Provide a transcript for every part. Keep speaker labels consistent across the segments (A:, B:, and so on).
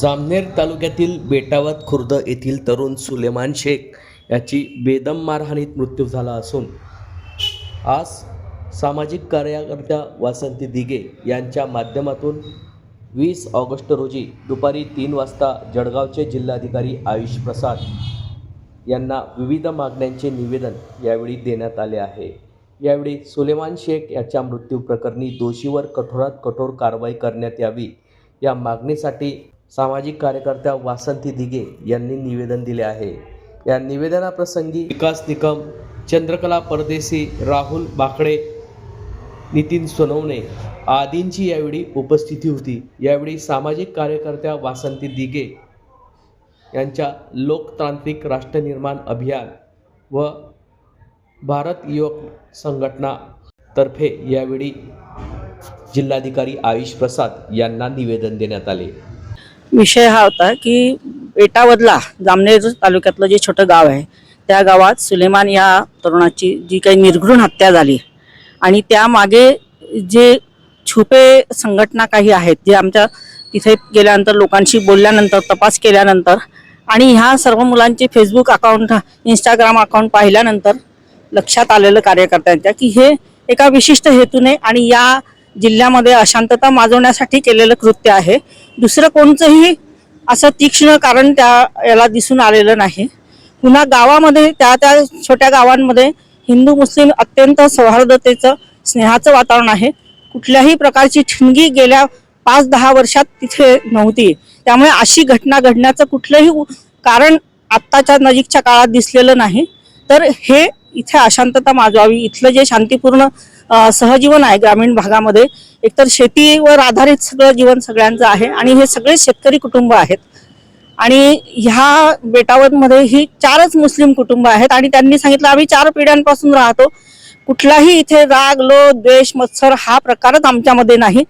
A: जामनेर तालुक्यातील बेटावत खुर्द येथील तरुण सुलेमान शेख याची बेदम मारहाणीत मृत्यू झाला असून आज सामाजिक कार्यकर्त्या वासंती दिगे यांच्या माध्यमातून वीस ऑगस्ट रोजी दुपारी तीन वाजता जळगावचे जिल्हाधिकारी आयुष प्रसाद यांना विविध मागण्यांचे निवेदन यावेळी देण्यात आले आहे. यावेळी सुलेमान शेख याच्या मृत्यूप्रकरणी दोषीवर कठोरात कठोर कारवाई करण्यात यावी या मागणीसाठी सामाजिक कार्यकर्त्या वासंती दिगे यांनी निवेदन दिले आहे. या निवेदनाप्रसंगी विकास निकम चंद्रकला परदेशी राहुल बाकडे नितीन सोनवणे आदींची यावेळी उपस्थिती होती. यावेळी सामाजिक कार्यकर्त्या वासंती दिगे यांच्या लोकतांत्रिक राष्ट्रनिर्माण अभियान व भारत युवक संघटनातर्फे यावेळी जिल्हाधिकारी आयुष प्रसाद यांना निवेदन देण्यात आले.
B: विषय हा होता की बेटावदला जामनेर तालुक्यातलं जे छोटं गाव आहे त्या गावात सुलेमान या तरुणाची जी काही निर्घृण हत्या झाली आणि त्यामागे जे छुपे संघटना काही आहेत जे आमच्या तिथे गेल्यानंतर लोकांशी बोलल्यानंतर तपास केल्यानंतर आणि ह्या सर्व मुलांचे फेसबुक अकाउंट इंस्टाग्राम अकाउंट पाहिल्यानंतर लक्षात आलेलं कार्यकर्त्यांच्या की हे एका विशिष्ट हेतूने आणि या जिल्ह्यामध्ये अशांतता माजवण्यासाठी केलेलं कृत्य आहे. दुसरं कोणतंही असं तीक्ष्ण कारण त्या याला दिसून आलेलं नाही. पुन्हा गावामध्ये त्या त्या छोट्या गावांमध्ये हिंदू मुस्लिम अत्यंत सौहार्दतेचं स्नेहाचं वातावरण आहे. कुठल्याही प्रकारची ठिणगी गेल्या पाच दहा वर्षात तिथे नव्हती. त्यामुळे अशी घटना घडण्याचं कुठलंही कारण आत्ताच्या नजीकच्या काळात दिसलेलं नाही. तर हे इथे अशांतता माजवावी. इथलं जे शांतीपूर्ण सहजीवन आहे ग्रामीण भागामध्ये एकतर शेतीवर आधारित सगळं जीवन सगळ्यांचं आहे आणि हे सगळे शेतकरी कुटुंब आहेत. आणि ह्या बेटावरमध्ये ही चारच मुस्लिम कुटुंब आहेत आणि त्यांनी सांगितलं आम्ही चार पिढ्यांपासून राहतो. कुठलाही इथे राग लो द्वेष मत्सर हा प्रकारच आमच्यामध्ये नाही.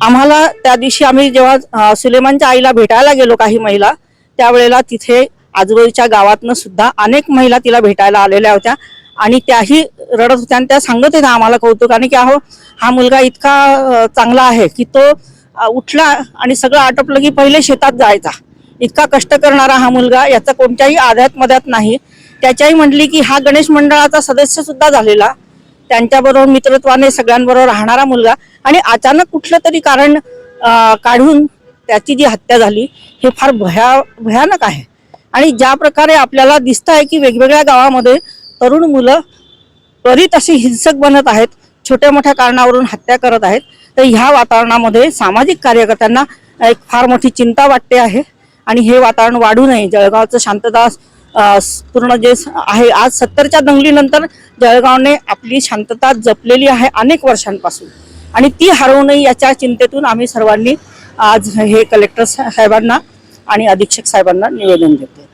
B: आम्हाला त्या दिवशी आम्ही जेव्हा सुलेमानच्या आईला भेटायला गेलो काही महिला त्यावेळेला तिथे आजूबाजूच्या गावातनं सुद्धा अनेक महिला तिला भेटायला आलेल्या होत्या. आणि त्याही रडत होत्या आणि त्या सांगत होत्या आम्हाला कौतुकाने की अहो हा मुलगा इतका चांगला आहे की तो उठला आणि सगळं आटोपलं की पहिले शेतात जायचा. इतका कष्ट करणारा हा मुलगा याचा कोणत्याही आध्यात मध्यात नाही. त्याच्याही म्हटली की हा गणेश मंडळाचा सदस्य सुद्धा झालेला. त्यांच्याबरोबर मित्रत्वाने सगळ्यांबरोबर राहणारा मुलगा. आणि अचानक कुठलं तरी कारण काढून त्याची जी हत्या झाली हे फार भया भयानक आहे. आणि ज्या प्रकारे आपल्याला दिसत आहे की वेगवेगळ्या गावामध्ये तरुण मुलं त्वरित अशी हिंसक बनत आहेत छोट्या मोठ्या कारणावरून हत्या करत आहेत तर ह्या वातावरणामध्ये सामाजिक कार्यकर्त्यांना एक फार मोठी चिंता वाटते आहे. आणि हे वातावरण वाढू नये. जळगावचं शांतता पूर्ण जे आहे आज सत्तरच्या दंगलीनंतर जळगावने आपली शांतता जपलेली आहे अनेक वर्षांपासून. आणि ती हरवू नये याच्या चिंतेतून आम्ही सर्वांनी आज हे कलेक्टर साहेबांना आणि अधीक्षक साहेबांना निवेदन देते.